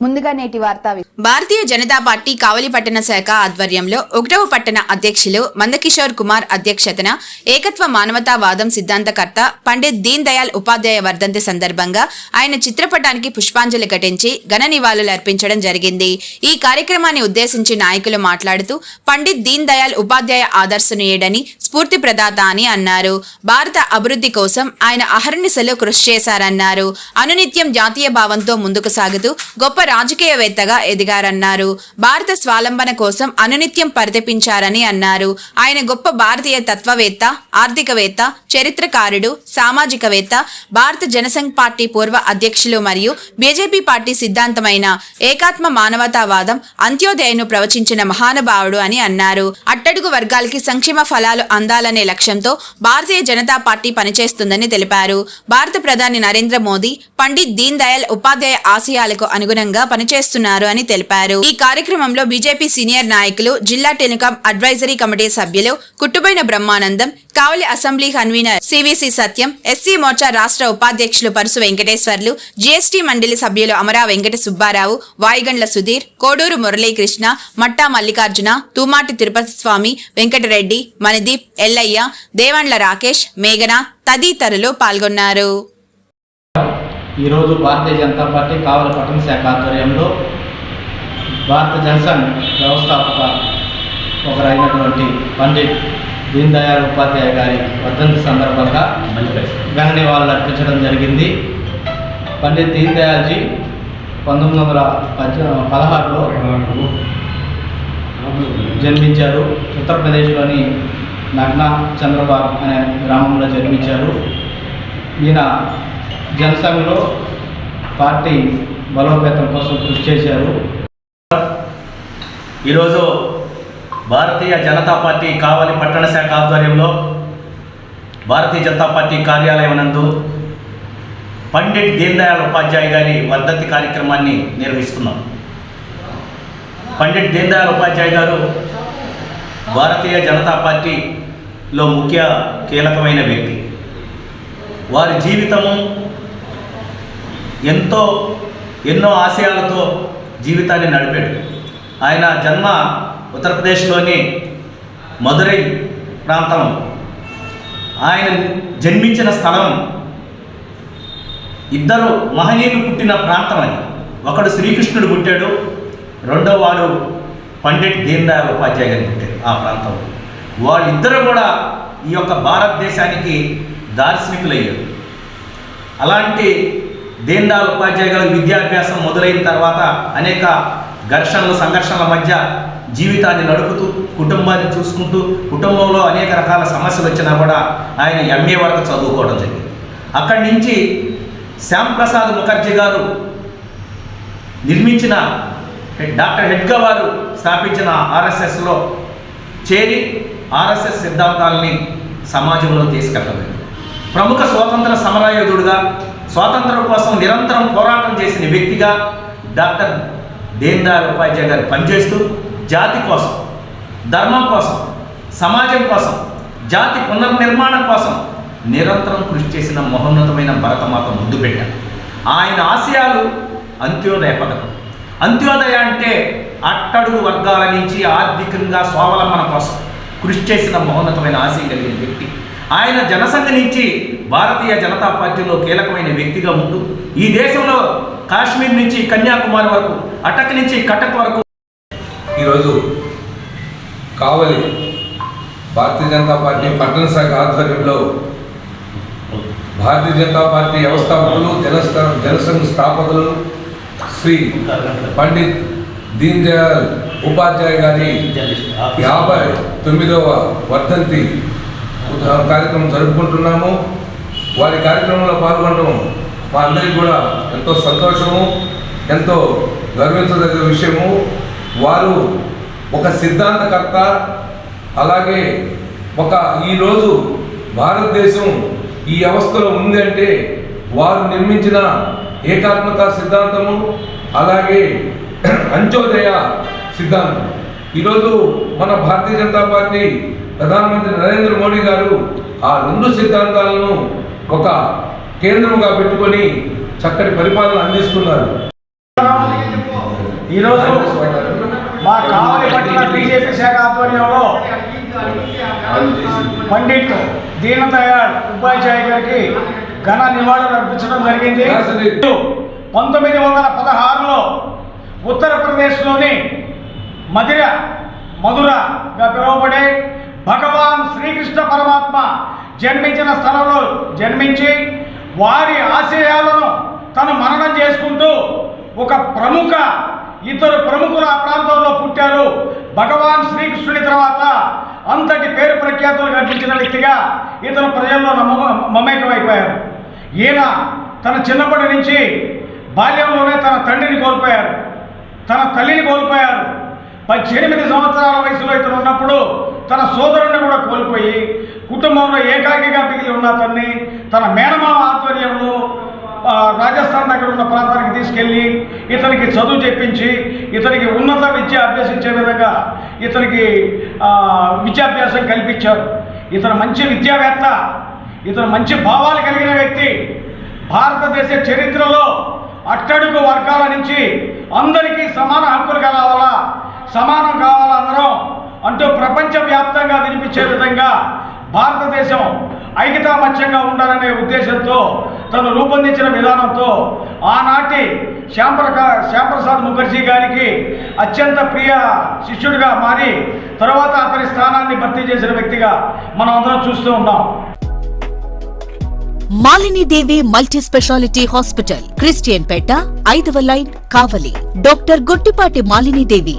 ముందుగా నేటి వార్తా భారతీయ జనతా పార్టీ కావలి పట్టణ శాఖ ఆధ్వర్యంలో ఒకటవ పట్టణ అధ్యక్షులు మందకిషోర్ కుమార్ అధ్యక్షతన ఏకత్వ మానవతావాదం సిద్ధాంతకర్త పండిత్ దీన్ దయాల్ ఉపాధ్యాయ వర్ధంతి సందర్భంగా ఆయన చిత్రపటానికి పుష్పాంజలి ఘటించి ఘన నివాళులు అర్పించడం జరిగింది. ఈ కార్యక్రమాన్ని ఉద్దేశించి నాయకులు మాట్లాడుతూ పండిత్ దీన్ దయాల్ ఉపాధ్యాయ ఆదర్శనీయుడని స్ఫూర్తి ప్రదాత అని అన్నారు. భారత అభివృద్ధి కోసం ఆయన అహర్నిశలు కృషి చేశారన్నారు. అనునిత్యం జాతీయ భావంతో ముందుకు సాగుతూ గొప్ప రాజకీయవేత్తగా ఎదిగారన్నారు. భారత స్వాలంబన కోసం అనునిత్యం పరితపించారని అన్నారు. ఆయన గొప్ప భారతీయ తత్వవేత్త ఆర్థికవేత్త చరిత్రకారుడు సామాజికవేత్త భారత జనసంఘ్ పార్టీ పూర్వ అధ్యక్షులు మరియు బీజేపీ పార్టీ సిద్ధాంతమైన ఏకాత్మ మానవతావాదం అంత్యోదయను ప్రవచించిన మహానుభావుడు అని అన్నారు. అట్టడుగు వర్గాలకి సంక్షేమ ఫలాలు అందాలనే లక్ష్యంతో భారతీయ జనతా పార్టీ పనిచేస్తుందని తెలిపారు. భారత ప్రధాని నరేంద్ర మోదీ పండిత్ దీన్ దయాళ్ ఉపాధ్యాయ ఆశయాలకు అనుగుణంగా పనిచేస్తున్నారు అని తెలిపారు. ఈ కార్యక్రమంలో బీజేపీ సీనియర్ నాయకులు జిల్లా టెలికాం అడ్వైజరీ కమిటీ సభ్యులు కుట్టుబైన Brahmanandam Kavali assembly convener CVC Satyam SC Morcha రాష్ట్ర ఉపాధ్యక్షులు పరుసు వెంకటేశ్వర్లు జీఎస్టీ మండలి సభ్యులు అమరా వెంకట సుబ్బారావు వాయుగండ్ల సుధీర్ కోడూరు మురళీకృష్ణ మట్టా మల్లికార్జున తూమాటి తిరుపతి స్వామి వెంకటరెడ్డి మణిదీప్ ఎల్లయ్య దేవండ్ల రాకేష్ మేఘన తదితరులు పాల్గొన్నారు. ఈరోజు భారతీయ జనతా పార్టీ కావలి పట్టణ శాఖ ఆధ్వర్యంలో భారత జనసంఘ్ వ్యవస్థాపక ఒకరైనటువంటి పండిట్ దీన్ దయాళ్ ఉపాధ్యాయ గారి వర్ధంతి సందర్భంగా ఘన నివాళులు అర్పించడం జరిగింది. పండిత్ దీన్ దయాల్జీ పంతొమ్మిది వందల పద్దె పదహారులో జన్మించారు. ఉత్తరప్రదేశ్లోని నగ్న చంద్రబాబు అనే గ్రామంలో జన్మించారు. ఈయన జనసంఘలో పార్టీ బలోపేతం కోసం కృషి చేశారు. ఈరోజు భారతీయ జనతా పార్టీ కావలి పట్టణ శాఖ ఆధ్వర్యంలో భారతీయ జనతా పార్టీ కార్యాలయం నందు పండిట్ దీన్దయాళ్ ఉపాధ్యాయ గారి వర్ధంతి కార్యక్రమాన్ని నిర్వహిస్తున్నాం. పండిట్ దీన్దయాళ్ ఉపాధ్యాయ గారు భారతీయ జనతా పార్టీలో ముఖ్య కీలకమైన వ్యక్తి. వారి జీవితము ఎంతో ఎన్నో ఆశయాలతో జీవితాన్ని నడిపాడు. ఆయన జన్మ ఉత్తరప్రదేశ్లోని మధురై ప్రాంతం. ఆయన జన్మించిన స్థలం ఇద్దరు మహనీయులు పుట్టిన ప్రాంతం అది. ఒకడు శ్రీకృష్ణుడు పుట్టాడు రెండో వాడు పండిట్ దీన్ దయాళ్ ఉపాధ్యాయ గారు పుట్టారు ఆ ప్రాంతంలో వాళ్ళిద్దరూ కూడా ఈ యొక్క భారతదేశానికి దార్శనికులయ్యారు. అలాంటి దీన్ దయాళ్ ఉపాధ్యాయ గారు విద్యాభ్యాసం మొదలైన తర్వాత అనేక ఘర్షణలు సంఘర్షణల మధ్య జీవితాన్ని నడుపుతూ కుటుంబాన్ని చూసుకుంటూ కుటుంబంలో అనేక రకాల సమస్యలు వచ్చినా కూడా ఆయన ఎంఏ వరకు చదువుకోవడం జరిగింది. అక్కడి నుంచి శ్యాంప్రసాద్ ముఖర్జీ గారు నిర్మించిన డాక్టర్ హెడ్గా వారు స్థాపించిన ఆర్ఎస్ఎస్లో చేరి ఆర్ఎస్ఎస్ సిద్ధాంతాలని సమాజంలో తీసుకెళ్ళలేదు ప్రముఖ స్వాతంత్ర సమరయోధుడుగా స్వాతంత్రం కోసం నిరంతరం పోరాటం చేసిన వ్యక్తిగా డాక్టర్ దీన్ దయాళ్ ఉపాధ్యాయ గారు పనిచేస్తూ జాతి కోసం ధర్మం కోసం సమాజం కోసం జాతి పునర్నిర్మాణం కోసం నిరంతరం కృషి చేసిన మహోన్నతమైన భరతమాత ముందు పెట్టారు. ఆయన ఆశయాలు అంత్యోదయ పథకం. అంత్యోదయ అంటే అట్టడుగు వర్గాల నుంచి ఆర్థికంగా స్వావలంబన కోసం కృషి చేసిన మహోన్నతమైన ఆశయం కలిగిన వ్యక్తి. ఆయన జనసంఘ నుంచి భారతీయ జనతా పార్టీలో కీలకమైన వ్యక్తిగా ఉంటూ ఈ దేశంలో కాశ్మీర్ నుంచి కన్యాకుమారి వరకు అటక్ నుంచి కటక్ వరకు. ఈరోజు కావలి భారతీయ జనతా పార్టీ పట్టణ శాఖ ఆధ్వర్యంలో భారతీయ జనతా పార్టీ వ్యవస్థాపకులు జనస్థ జనసంఘ స్థాపకులు శ్రీ పండిత్ దీన్ దయాళ్ ఉపాధ్యాయ గారి యాభై తొమ్మిదవ వర్ధంతి కార్యక్రమం జరుపుకుంటున్నాము. వారి కార్యక్రమంలో పాల్గొనడం మా అందరికీ కూడా ఎంతో సంతోషము ఎంతో గర్వించదగ్గ విషయము. వారు ఒక సిద్ధాంతకర్త అలాగే ఒక ఈరోజు భారతదేశం ఈ అవస్థలో ఉంది అంటే వారు నిర్మించిన ఏకాత్మక సిద్ధాంతము అలాగే అంత్యోదయ సిద్ధాంతం. ఈరోజు మన భారతీయ జనతా పార్టీ ప్రధానమంత్రి నరేంద్ర మోడీ గారు ఆ రెండు సిద్ధాంతాలను ఒక కేంద్రముగా పెట్టుకొని చక్కటి పరిపాలన అందిస్తున్నారు. ఈరోజు మా కావలి పట్టిన బీజేపీ శాఖ ఆధ్వర్యంలో పండిట్ దీన్ దయాళ్ ఉపాధ్యాయ గారికి ఘన నివాళులు అర్పించడం జరిగింది. పంతొమ్మిది వందల పదహారులో ఉత్తరప్రదేశ్లోని మధిర మధురగా పిలువబడే భగవాన్ శ్రీకృష్ణ పరమాత్మ జన్మించిన స్థలంలో జన్మించి వారి ఆశయాలను తను మననం చేసుకుంటూ ఒక ప్రముఖ ఇద్దరు ప్రముఖులు ఆ ప్రాంతంలో పుట్టారు. భగవాన్ శ్రీకృష్ణుడి తర్వాత అంతటి పేరు ప్రఖ్యాతులు కనిపించిన వ్యక్తిగా ఇతను ప్రజల్లో నమ్మ మమేకమైపోయారు. ఈయన తన చిన్నప్పటి నుంచి బాల్యంలోనే తన తండ్రిని కోల్పోయారు. తన తల్లిని కోల్పోయారు. పద్దెనిమిది సంవత్సరాల వయసులో ఇతను ఉన్నప్పుడు తన సోదరుడిని కూడా కోల్పోయి కుటుంబంలో ఏకాకిగా మిగిలి ఉన్న అతన్ని తన మేనమావ ఆధ్వర్యంలో రాజస్థాన్ దగ్గర ఉన్న ప్రాంతానికి తీసుకెళ్ళి ఇతనికి చదువు చెప్పించి ఇతనికి ఉన్నత విద్య అభ్యసించే విధంగా ఇతనికి విద్యాభ్యాసం కల్పించారు. ఇతను మంచి విద్యావేత్త ఇతను మంచి భావాలు కలిగిన వ్యక్తి. భారతదేశ చరిత్రలో అట్టడుగు వర్గాల నుంచి అందరికీ సమాన హక్కులు కావాలా సమానం కావాలా అందరం? అంటూ ప్రపంచవ్యాప్తంగా వినిపించే విధంగా భారతదేశం ఐక్యతామత్యంగా ఉండాలనే ఉద్దేశంతో తను రూపొందించిన విధానంతో ఆనాటి శ్యాంప్రకా శ్యాంప్రసాద్ ముఖర్జీ గారికి అత్యంత ప్రియ శిష్యుడిగా మారి తర్వాత అతని స్థానాన్ని భర్తీ చేసిన వ్యక్తిగా మనం అందరం చూస్తూ ఉన్నాం. Malinidevi multi speciality hospital Christian Peta ఐదవ line Kavali. Doctor Gottipati Malinidevi